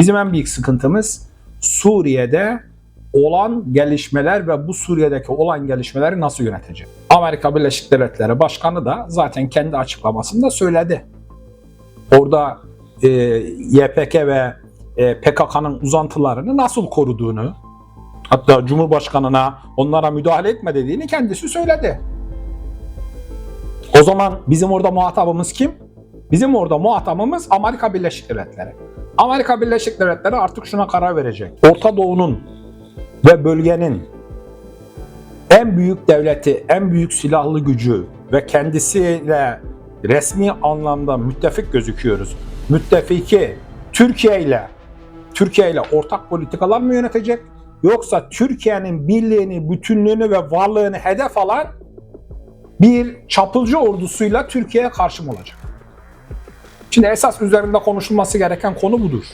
Bizim en büyük sıkıntımız Suriye'de olan gelişmeler ve bu Suriye'deki olan gelişmeleri nasıl yönetecek? Amerika Birleşik Devletleri Başkanı da zaten kendi açıklamasında söyledi. Orada e, YPG ve e, PKK'nın uzantılarını nasıl koruduğunu, hatta Cumhurbaşkanına onlara müdahale etme dediğini kendisi söyledi. O zaman bizim orada muhatabımız kim? Bizim orada muhatabımız Amerika Birleşik Devletleri. Amerika Birleşik Devletleri artık şuna karar verecek. Orta Doğu'nun ve bölgenin en büyük devleti, en büyük silahlı gücü ve kendisiyle resmi anlamda müttefik gözüküyoruz. Müttefiki Türkiye ile Türkiye ile ortak politikalar mı yönetecek? Yoksa Türkiye'nin birliğini, bütünlüğünü ve varlığını hedef alan bir çapulcu ordusuyla Türkiye'ye karşı mı olacak? Şimdi esas üzerinde konuşulması gereken konu budur.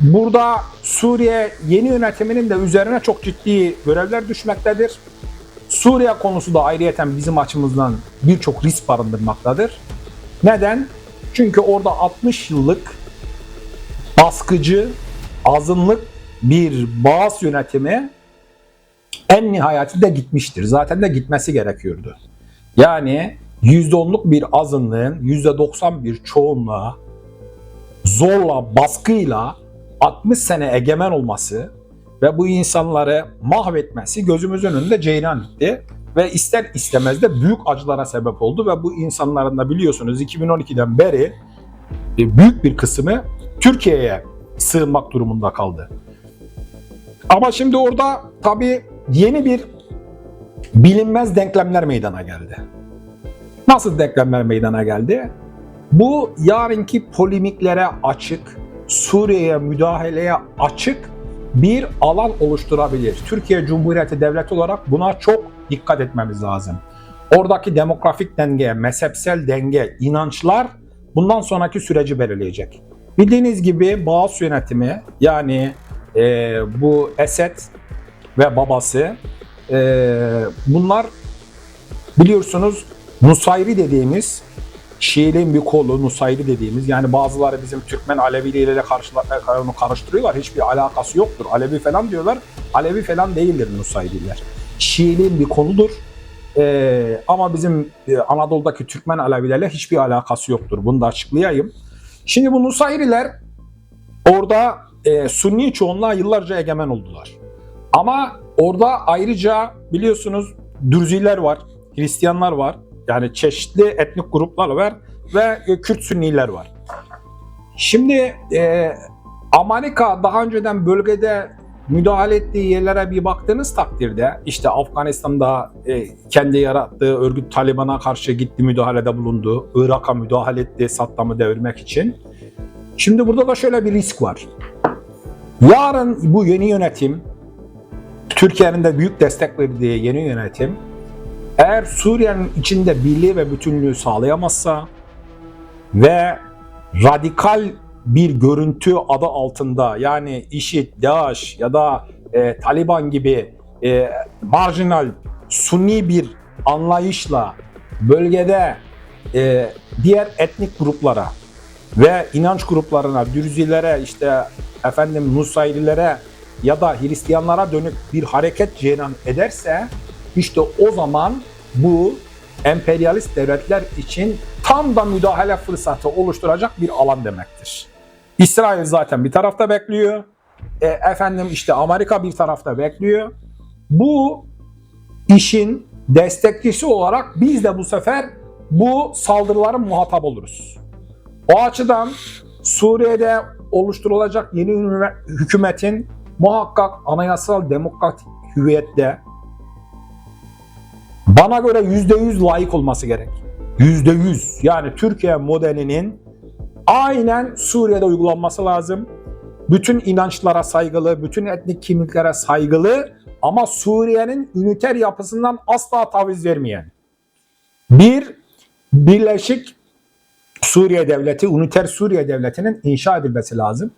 Burada Suriye yeni yönetiminin de üzerine çok ciddi görevler düşmektedir. Suriye konusu da ayrıyeten bizim açımızdan birçok risk barındırmaktadır. Neden? Çünkü orada 60 yıllık baskıcı, azınlık bir bağız yönetimi en nihayetinde gitmiştir. Zaten de gitmesi gerekiyordu. Yani %10'luk bir azınlığın %90 bir çoğunluğa zorla, baskıyla 60 sene egemen olması ve bu insanları mahvetmesi gözümüzün önünde ceylan etti. Ve ister istemez de büyük acılara sebep oldu ve bu insanların da biliyorsunuz 2012'den beri e, büyük bir kısmı Türkiye'ye sığınmak durumunda kaldı. Ama şimdi orada tabii yeni bir bilinmez denklemler meydana geldi. Nasıl denklemler meydana geldi? Bu yarınki polemiklere açık, Suriye'ye müdahaleye açık bir alan oluşturabilir. Türkiye Cumhuriyeti Devleti olarak buna çok dikkat etmemiz lazım. Oradaki demografik denge, mezhepsel denge, inançlar bundan sonraki süreci belirleyecek. Bildiğiniz gibi Bağız yönetimi yani e, bu Esed ve babası e, bunlar biliyorsunuz Nusayri dediğimiz Şiiliğin bir kolu Nusayri dediğimiz yani bazıları bizim Türkmen onu karıştırıyorlar. Hiçbir alakası yoktur. Alevi falan diyorlar. Alevi falan değildir Nusayriler. Şiiliğin bir koludur. Ee, ama bizim e, Anadolu'daki Türkmen Alevilerle hiçbir alakası yoktur. Bunu da açıklayayım. Şimdi bu Nusayriler orada e, Sunni çoğunluğa yıllarca egemen oldular. Ama orada ayrıca biliyorsunuz Dürziler var, Hristiyanlar var. Yani çeşitli etnik gruplar var ve e, Kürt Sünniler var. Şimdi e, Amerika daha önceden bölgede müdahale ettiği yerlere bir baktığınız takdirde işte Afganistan'da e, kendi yarattığı örgüt Taliban'a karşı gitti müdahalede bulundu. Irak'a müdahale etti Saddam'ı devirmek için. Şimdi burada da şöyle bir risk var. Yarın bu yeni yönetim Türkiye'nin de büyük destek verdiği yeni yönetim eğer Suriye'nin içinde birliği ve bütünlüğü sağlayamazsa ve radikal bir görüntü adı altında yani IŞİD, DAEŞ ya da e, Taliban gibi e, marjinal, sunni bir anlayışla bölgede e, diğer etnik gruplara ve inanç gruplarına, Dürzilere, işte efendim Nusayrilere ya da Hristiyanlara dönük bir hareket cereyan ederse işte o zaman bu emperyalist devletler için tam da müdahale fırsatı oluşturacak bir alan demektir. İsrail zaten bir tarafta bekliyor. E, efendim işte Amerika bir tarafta bekliyor. Bu işin destekçisi olarak biz de bu sefer bu saldırıların muhatap oluruz. O açıdan Suriye'de oluşturulacak yeni hükümetin muhakkak anayasal demokratik hüviyette bana göre %100 layık olması gerek. %100 yani Türkiye modelinin aynen Suriye'de uygulanması lazım. Bütün inançlara saygılı, bütün etnik kimliklere saygılı ama Suriye'nin üniter yapısından asla taviz vermeyen bir Birleşik Suriye Devleti, üniter Suriye Devleti'nin inşa edilmesi lazım.